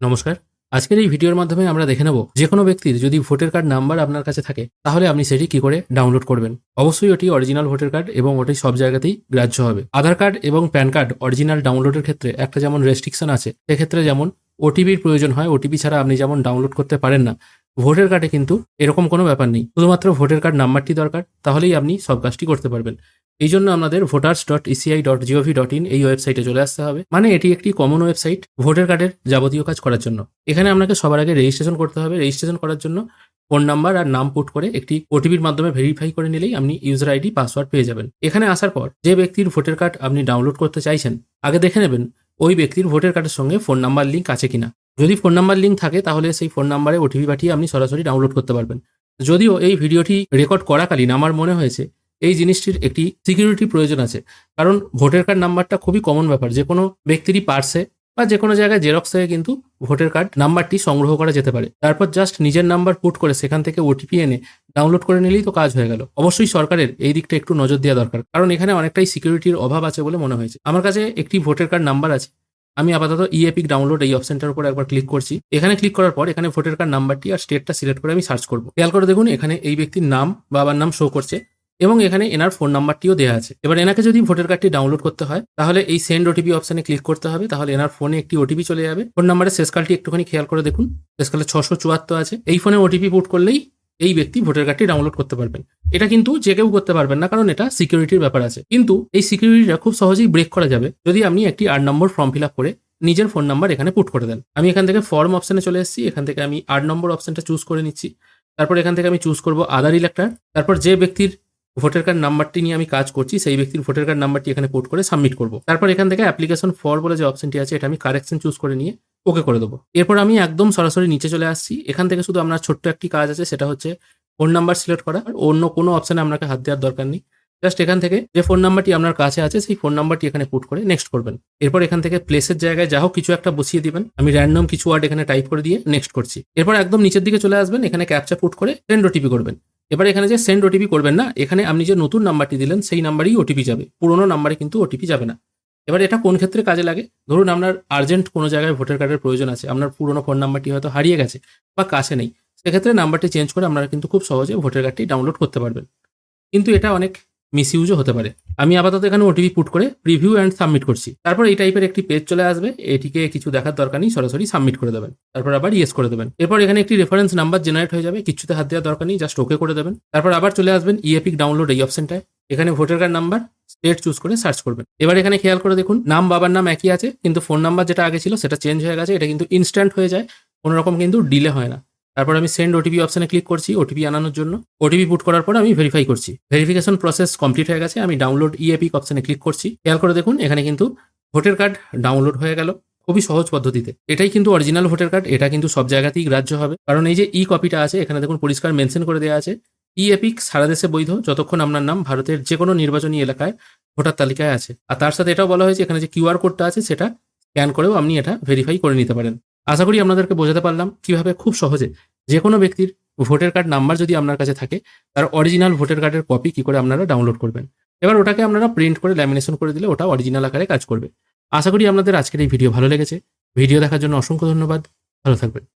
নমস্কার। আজকের এই ভিডিওর মাধ্যমে আমরা দেখে নেব যে কোনো ব্যক্তির যদি ভোটার কার্ড নাম্বার আপনার কাছে থাকে, তাহলে আপনি সেটি কি করে ডাউনলোড করবেন। অবশ্যই ওটি অরিজিনাল ভোটার কার্ড এবং ওটি সব জায়গাতেই গ্রাহ্য হবে। আধার কার্ড এবং প্যান কার্ড অরিজিনাল ডাউনলোডের ক্ষেত্রে একটা যেমন রেস্ট্রিকশন আছে সেক্ষেত্রে যেমন ওটিপির প্রয়োজন হয়, ওটিপি ছাড়া আপনি যেমন ডাউনলোড করতে পারেন না, ভোটার কার্ডে কিন্তু এরকম কোনো ব্যাপার নেই। শুধুমাত্র ভোটার কার্ড নাম্বারটি দরকার, তাহলেই আপনি সব কাজটি করতে পারবেন। এই জন্য আমাদের voters dot ECI dot GOV dot in এই ওয়েবসাইটে চলে আসতে হবে। মানে এটি একটি কমন ওয়েবসাইট ভোটার কার্ডের যাবতীয় কাজ করার জন্য। এখানে আপনাকে সবার আগে রেজিস্ট্রেশন করতে হবে। রেজিস্ট্রেশন করার জন্য ফোন নাম্বার আর নাম পুট করে একটি ওটিপির মাধ্যমে ভেরিফাই করে নিলেই আপনি ইউজার আইডি পাসওয়ার্ড পেয়ে যাবেন। এখানে আসার পর যে ব্যক্তির ভোটার কার্ড আপনি ডাউনলোড করতে চাইছেন, আগে দেখে নেবেন ওই ব্যক্তির ভোটার কার্ডের সঙ্গে ফোন নাম্বার লিঙ্ক আছে কিনা। যদি ফোন নাম্বার লিঙ্ক থাকে, তাহলে সেই ফোন নাম্বারে ওটিপি পাঠিয়ে আপনি সরাসরি ডাউনলোড করতে পারবেন। যদিও এই ভিডিওটি রেকর্ড করাকালীন, আমার মনে হয়েছে এই জিনিসটির একটি সিকিউরিটি প্রয়োজন আছে। কারণ ভোটার কার্ড নাম্বারটা খুবই কমন ব্যাপার। যে কোনো ব্যক্তিরই পার্সে বা যে কোনো জায়গায় জেরক্স থেকে কিন্তু ভোটার কার্ড নাম্বারটি সংগ্রহ করা যেতে পারে। তারপর জাস্ট নিজের নাম্বার পুট করে সেখান থেকে ওটিপি এনে ডাউনলোড করে নিলেই তো কাজ হয়ে গেল। অবশ্যই সরকারের এই দিকটা একটু নজর দেওয়া দরকার। কারণ এখানে অনেকটাই সিকিউরিটির অভাব আছে বলে মনে হয়েছে। আমার কাছে একটি ভোটার কার্ড নাম্বার আছে। আমি আপাতত ইএপিক ডাউনলোড এই অপশনটার উপর একবার ক্লিক করছি। এখানে ক্লিক করার পর এখানে ভোটার কার্ড নাম্বারটি আর স্টেটটা সিলেক্ট করে আমি সার্চ করব। খেয়াল করে দেখুন এখানে এই ব্যক্তির নাম, বাবার নাম শো করছে। এবং এখানে এনার ফোন নাম্বারটিও দেওয়া আছে। এবার এনাকে যদি ভোটার কার্ডটি ডাউনলোড করতে হয়, তাহলে এই সেন্ড ওটিপি অপশনে ক্লিক করতে হবে, তাহলে এনার ফোনে একটি ওটিপি চলে যাবে। ফোন নাম্বারের শেষকালটি একটুখানি খেয়াল করে দেখুন শেষকালে ছশো চুয়াত্তর আছে। এই ফোনে ওটিপি পুট করলেই এই ব্যক্তি ভোটার কার্ডটি ডাউনলোড করতে পারবেন। এটা কিন্তু যে কেউ করতে পারবেন না, কারণ এটা সিকিউরিটির ব্যাপার আছে। কিন্তু এই সিকিউরিটিটা খুব সহজেই ব্রেক করা যাবে, যদি আপনি একটি আট নম্বর ফর্ম ফিল আপ করে নিজের ফোন নাম্বার এখানে পুট করে দেন। আমি এখান থেকে ফর্ম অপশনে চলে এসেছি, এখান থেকে আমি আট নম্বর অপশনটা চুজ করে নিচ্ছি। তারপর এখান থেকে আমি চুজ করব আধার ইলেক্টার তারপর যে ব্যক্তির ভোটার কার্ড নাম্বারটি নিয়ে আমি কাজ করছি, সেই ব্যক্তির ভোটার কার্ড নাম্বারটি এখানে পুট করে সাবমিট করব। তারপর এখান থেকে অ্যাপ্লিকেশন ফর বলে যে অপশনটি আছে, এটা আমি কারেকশন চুজ করে নিয়ে ওকে করে দেবো। এরপর আমি একদম সরাসরি নিচে চলে আসছি। এখান থেকে শুধু আপনার ছোট্ট একটি কাজ আছে, সেটা হচ্ছে ফোন নাম্বার সিলেক্ট করা। আর অন্য কোনো অপশানে আপনাকে হাত দেওয়ার দরকার নেই। জাস্ট এখান থেকে যে ফোন নাম্বারটি আপনার কাছে আছে, সেই ফোন নাম্বারটি এখানে পুট করে নেক্সট করবেন। এরপর এখান থেকে প্লেসের জায়গায় যা হোক কিছু একটা বসিয়ে দিবেন। আমি র্যান্ডম কিছু ওয়ার্ড এখানে টাইপ করে দিয়ে নেক্সট করছি। এরপর একদম নিচের দিকে চলে আসবেন। এখানে ক্যাপচা পুট করে সেন্ড ওটিপি করবেন। এবার এখানে যে সেন্ড ওটিপি করবেন না, এখানে আপনি যে নতুন নাম্বারটি দিলেন, সেই নাম্বারেই ওটিপি যাবে। পুরোনো নাম্বারে কিন্তু ওটিপি যাবে না। এবার এটা কোন ক্ষেত্রে কাজে লাগে? ধরুন আপনার আর্জেন্ট কোনো জায়গায় ভোটার কার্ডের প্রয়োজন আছে, আপনার পুরোনো ফোন নাম্বারটি হয়তো হারিয়ে গেছে বা কাছে নেই। সেক্ষেত্রে নাম্বারটি চেঞ্জ করে আপনারা কিন্তু খুব সহজে ভোটার কার্ডটি ডাউনলোড করতে পারবেন। কিন্তু এটা অনেক মিস ইউজও হতে পারে। আমি আপাতত এখানে ওটিপি পুট করে প্রিভিউ অ্যান্ড সাবমিট করছি। তারপর এই টাইপের একটি পেজ চলে আসবে। এটিকে কিছু দেখার দরকার নেই, সরাসরি সাবমিট করে দেবেন। তারপর আবার ইয়েস করে দেবেন। এরপর এখানে একটি রেফারেন্স নাম্বার জেনারেট হয়ে যাবে। কিছুতে হাত দেওয়ার দরকার নেই জাস্ট ওকে করে দেবেন। তারপর আবার চলে আসবেন ইএপিক ডাউনলোড এই অপশনটায় এখানে voter card number state choose করে সার্চ করবেন। এবার এখানে খেয়াল করে দেখুন, নাম, বাবার নাম একই আছে, কিন্তু ফোন নাম্বার যেটা আগে ছিল সেটা চেঞ্জ হয়ে গেছে। এটা কিন্তু ইনস্ট্যান্ট হয়ে যায় কোনো রকম কিন্তু ডিলে হয় না। তারপর আমি সেন্ড ওটিপি অপশনে ক্লিক করছি ওটিপি আনানোর জন্য। ওটিপি পুট করার পর আমি ভেরিফাই করছি। ভেরিফিকেশন প্রসেস কমপ্লিট হয়ে গেছে, আমি ডাউনলোড ইএপিক অপশনে ক্লিক করছি। খেয়াল করে দেখুন, এখানে কিন্তু ভোটার কার্ড ডাউনলোড হয়ে গেল। খুবই সহজ পদ্ধতিতে। এটাই কিন্তু অরিজিনাল ভোটার কার্ড, এটা কিন্তু সব জায়গাতেই গ্রাহ্য হবে। কারণ এই যে ই কপিটা আছে, এখানে দেখুন পরিষ্কার মেনশন করে দেওয়া আছে। ই এপিক সারা দেশে বৈধ, যতক্ষণ আপনার নাম ভারতের যে কোনো নির্বাচনী এলাকায় ভোটার তালিকায় আছে। আর তার সাথে এটাও বলা হয়েছে, এখানে যে কিউআর কোডটা আছে, সেটা স্ক্যান করেও আপনি এটা ভেরিফাই করে নিতে পারেন। আশা করি আপনাদেরকে বোঝাতে পারলাম, কীভাবে? খুব সহজে। যে কোনো ব্যক্তির ভোটার কার্ড নাম্বার যদি আপনার কাছে থাকে, তার অরিজিনাল ভোটার কার্ডের কপি কি করে আপনারা ডাউনলোড করবেন। এবার ওটাকে আপনারা প্রিন্ট করে ল্যামিনেশন করে দিলে ওটা অরিজিনাল আকারে কাজ করবে। আশা করি আপনাদের আজকের এই ভিডিও ভালো লেগেছে। ভিডিও দেখার জন্য অসংখ্য ধন্যবাদ। ভালো থাকবেন।